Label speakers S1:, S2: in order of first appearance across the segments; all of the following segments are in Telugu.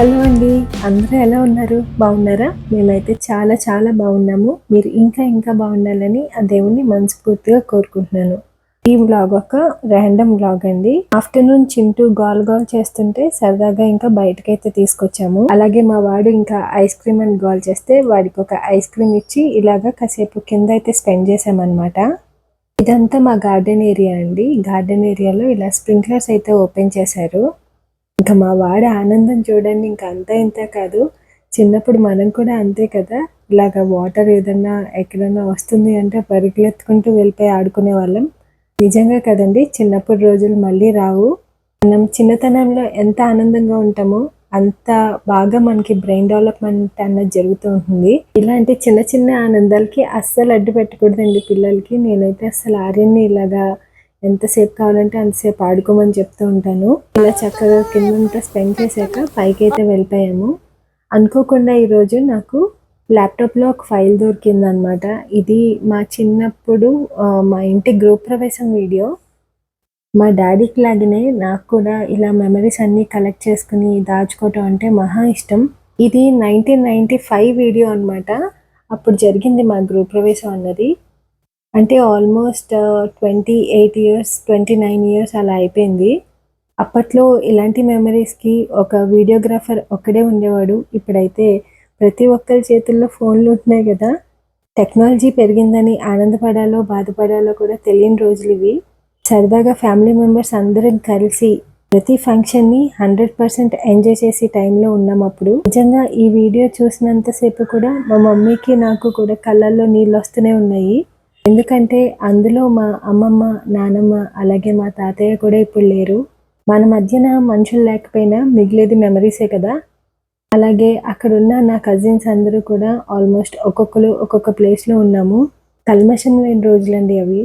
S1: హలో అండి. అందరూ ఎలా ఉన్నారు? బాగున్నారా? మేమైతే చాలా చాలా బాగున్నాము. మీరు ఇంకా ఇంకా బాగుండాలని ఆ దేవుణ్ణి మనస్ఫూర్తిగా కోరుకుంటున్నాను. ఈ వ్లాగ్ ఒక ర్యాండమ్ వ్లాగ్ అండి. ఆఫ్టర్నూన్ చింటూ గాల్ గాల్ చేస్తుంటే సరదాగా ఇంకా బయటకైతే తీసుకొచ్చాము. అలాగే మా వాడు ఇంకా ఐస్ క్రీమ్ అండ్ గాల్ చేస్తే వాడికి ఒక ఐస్ క్రీమ్ ఇచ్చి ఇలాగా కాసేపు కింద అయితే స్పెండ్ చేసామన్నమాట ఇదంతా మా గార్డెన్ ఏరియా అండి. గార్డెన్ ఏరియాలో ఇలా స్ప్రింక్లర్స్ అయితే ఓపెన్ చేశారు. ఇంకా మా వాడి ఆనందం చూడండి ఇంకా అంతా ఇంత కాదు. చిన్నప్పుడు మనం కూడా అంతే కదా. ఇలాగ వాటర్ ఏదన్నా ఎక్కడన్నా వస్తుంది అంటే పరుగులెత్తుకుంటూ వెళ్ళిపోయి ఆడుకునే వాళ్ళం. నిజంగా కదండి చిన్నప్పుడు రోజులు మళ్ళీ రావు. మనం చిన్నతనంలో ఎంత ఆనందంగా ఉంటామో అంత బాగా మనకి బ్రెయిన్ డెవలప్మెంట్ అన్నది జరుగుతూ ఉంటుంది. ఇలాంటి చిన్న చిన్న ఆనందాలకి అస్సలు అడ్డు పెట్టకూడదండి పిల్లలకి. నేనైతే అస్సలు ఆర్యన్ని ఇలాగా ఎంతసేపు కావాలంటే అంతసేపు ఆడుకోమని చెప్తూ ఉంటాను. ఇలా చక్కగా కిందంతా స్పెండ్ చేశాక పైకి అయితే వెళ్ళిపోయాము. అనుకోకుండా ఈరోజు నాకు ల్యాప్టాప్లో ఒక ఫైల్ దొరికింది అనమాట ఇది మా చిన్నప్పుడు మా ఇంటి గృహప్రవేశం వీడియో. మా డాడీకి లాగానే నాకు కూడా ఇలా మెమరీస్ అన్నీ కలెక్ట్ చేసుకుని దాచుకోవటం అంటే మహా ఇష్టం. ఇది నైన్టీన్ నైంటీ ఫైవ్ వీడియో అనమాట అప్పుడు జరిగింది మా గృహప్రవేశం అన్నది. అంటే almost twenty eight years twenty nine years అలా అయిపోయింది. అప్పట్లో ఇలాంటి మెమరీస్కి ఒక వీడియోగ్రాఫర్ ఒక్కడే ఉండేవాడు. ఇప్పుడైతే ప్రతి ఒక్కరి చేతుల్లో ఫోన్లు ఉంటున్నాయి కదా. టెక్నాలజీ పెరిగిందని ఆనందపడాలో బాధపడాలో కూడా తెలియని రోజులు ఇవి. సరదాగా ఫ్యామిలీ మెంబర్స్ అందరం కలిసి ప్రతి ఫంక్షన్ని హండ్రెడ్ పర్సెంట్ ఎంజాయ్ చేసే టైంలో ఉన్నాం అప్పుడు. నిజంగా ఈ వీడియో చూసినంతసేపు కూడా మా మమ్మీకి నాకు కూడా కళ్ళల్లో నీళ్ళు వస్తూనే ఉన్నాయి. ఎందుకంటే అందులో మా అమ్మమ్మ నానమ్మ అలాగే మా తాతయ్య కూడా ఇప్పుడు లేరు. మన మధ్యన మనుషులు లేకపోయినా మిగిలేది మెమరీసే కదా. అలాగే అక్కడున్న నా కజిన్స్ అందరూ కూడా ఆల్మోస్ట్ ఒక్కొక్కరు ఒక్కొక్క ప్లేస్లో ఉన్నాము. కల్మషం లేని రోజులండి అవి.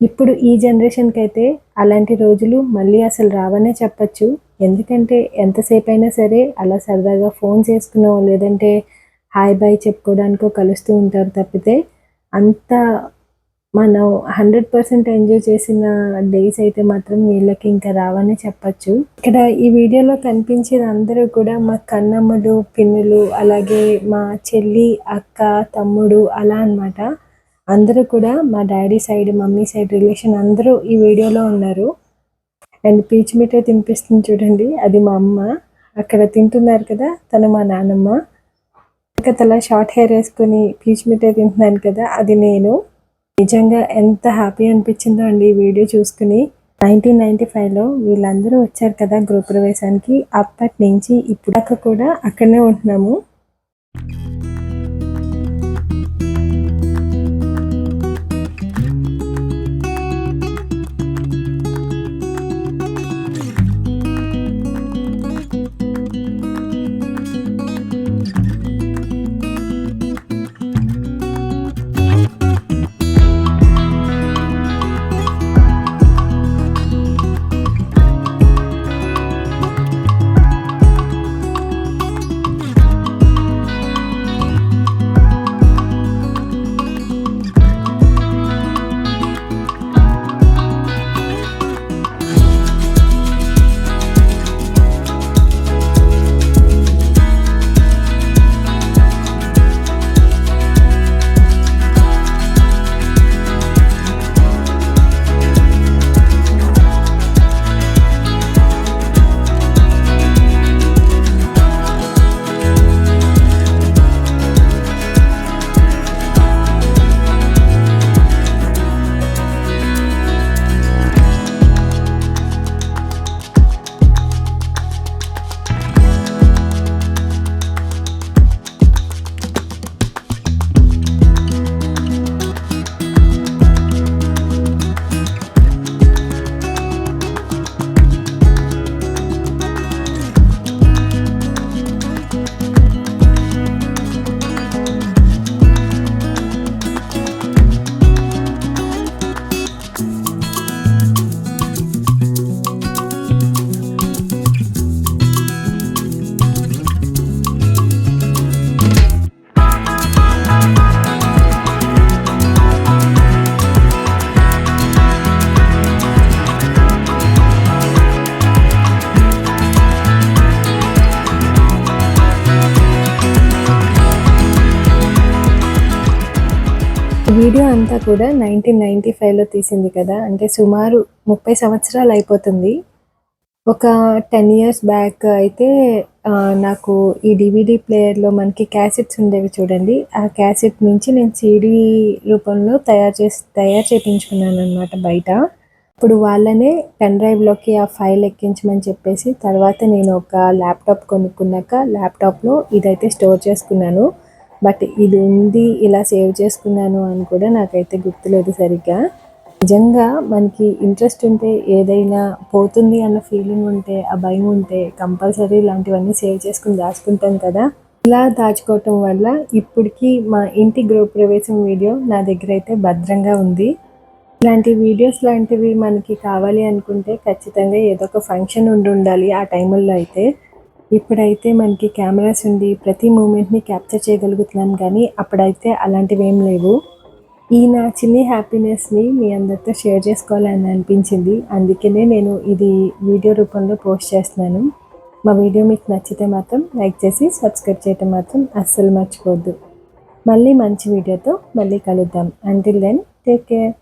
S1: ఇప్పుడు ఈ జనరేషన్కి అయితే అలాంటి రోజులు మళ్ళీ అసలు రావనే చెప్పచ్చు. ఎందుకంటే ఎంతసేపు అయినా సరే అలా సరదాగా ఫోన్ చేసుకునో లేదంటే హాయ్ బాయ్ చెప్పుకోవడానికో కలుస్తూ ఉంటారు తప్పితే అంత మనం హండ్రెడ్ పర్సెంట్ ఎంజాయ్ చేసిన డేస్ అయితే మాత్రం వీళ్ళకి ఇంకా రావని చెప్పచ్చు. ఇక్కడ ఈ వీడియోలో కనిపించేది అందరూ కూడా మా కన్నమ్మలు పిన్నులు అలాగే మా చెల్లి అక్క తమ్ముడు అలా అన్నమాట. అందరూ కూడా మా daddy side mummy side relation అందరూ ఈ వీడియోలో ఉన్నారు. అండ్ పీచ్ మిఠాయి తినిపిస్తుంది చూడండి అది మా అమ్మ. అక్కడ తింటున్నారు కదా తను మా నాన్నమ్మ ఇంకా తల షార్ట్ హెయిర్ వేసుకొని పీచ్ మిఠాయి తింటున్నాను కదా అది నేను. నిజంగా ఎంత హ్యాపీ అనిపించిందో అండి ఈ వీడియో చూసుకుని. నైన్టీన్ నైన్టీ ఫైవ్లో వీళ్ళందరూ వచ్చారు కదా గృహప్రవేశానికి. అప్పటి నుంచి ఇప్పుడు దాకా కూడా అక్కడనే ఉంటున్నాము. వీడియో అంతా కూడా నైన్టీన్ నైన్టీ ఫైవ్లో తీసింది కదా. అంటే సుమారు ముప్పై సంవత్సరాలు అయిపోతుంది. ఒక టెన్ ఇయర్స్ బ్యాక్ అయితే నాకు ఈ డివిడి ప్లేయర్లో మనకి క్యాసెట్స్ ఉండేవి చూడండి. ఆ క్యాసెట్ నుంచి నేను సీడీ రూపంలో తయారు చేసి తయారు చేయించుకున్నాను అనమాట బయట. ఇప్పుడు వాళ్ళనే పెన్ డ్రైవ్లోకి ఆ ఫైల్ ఎక్కించమని చెప్పేసి తర్వాత నేను ఒక ల్యాప్టాప్ కొనుక్కున్నాక ల్యాప్టాప్లో ఇదైతే స్టోర్ చేసుకున్నాను. బట్ ఇది ఉంది ఇలా సేవ్ చేసుకున్నాను అని కూడా నాకైతే గుర్తులేదు సరిగ్గా. నిజంగా మనకి ఇంట్రెస్ట్ ఉంటే ఏదైనా పోతుంది అన్న ఫీలింగ్ ఉంటే ఆ భయం ఉంటే కంపల్సరీ ఇలాంటివన్నీ సేవ్ చేసుకుని దాచుకుంటాం కదా. ఇలా దాచుకోవటం వల్ల ఇప్పటికీ మా ఇంటి గృహప్రవేశం వీడియో నా దగ్గర అయితే భద్రంగా ఉంది. ఇలాంటి వీడియోస్ లాంటివి మనకి కావాలి అనుకుంటే ఖచ్చితంగా ఏదో ఒక ఫంక్షన్ ఉండి ఉండాలి ఆ టైంలో అయితే. ఇప్పుడైతే మనకి కెమెరాస్ ఉండి ప్రతి మూమెంట్ని క్యాప్చర్ చేయగలుగుతున్నాం కానీ అప్పుడైతే అలాంటివి ఏం లేవు. ఈ నా చిన్ని హ్యాపీనెస్ని మీ అందరితో షేర్ చేసుకోవాలని అనిపించింది. అందుకనే నేను ఇది వీడియో రూపంలో పోస్ట్ చేస్తున్నాను. మా వీడియో మీకు నచ్చితే మాత్రం లైక్ చేసి సబ్స్క్రైబ్ చేయటం మాత్రం అస్సలు మర్చిపోవద్దు. మళ్ళీ మంచి వీడియోతో మళ్ళీ కలుద్దాం. Until then take care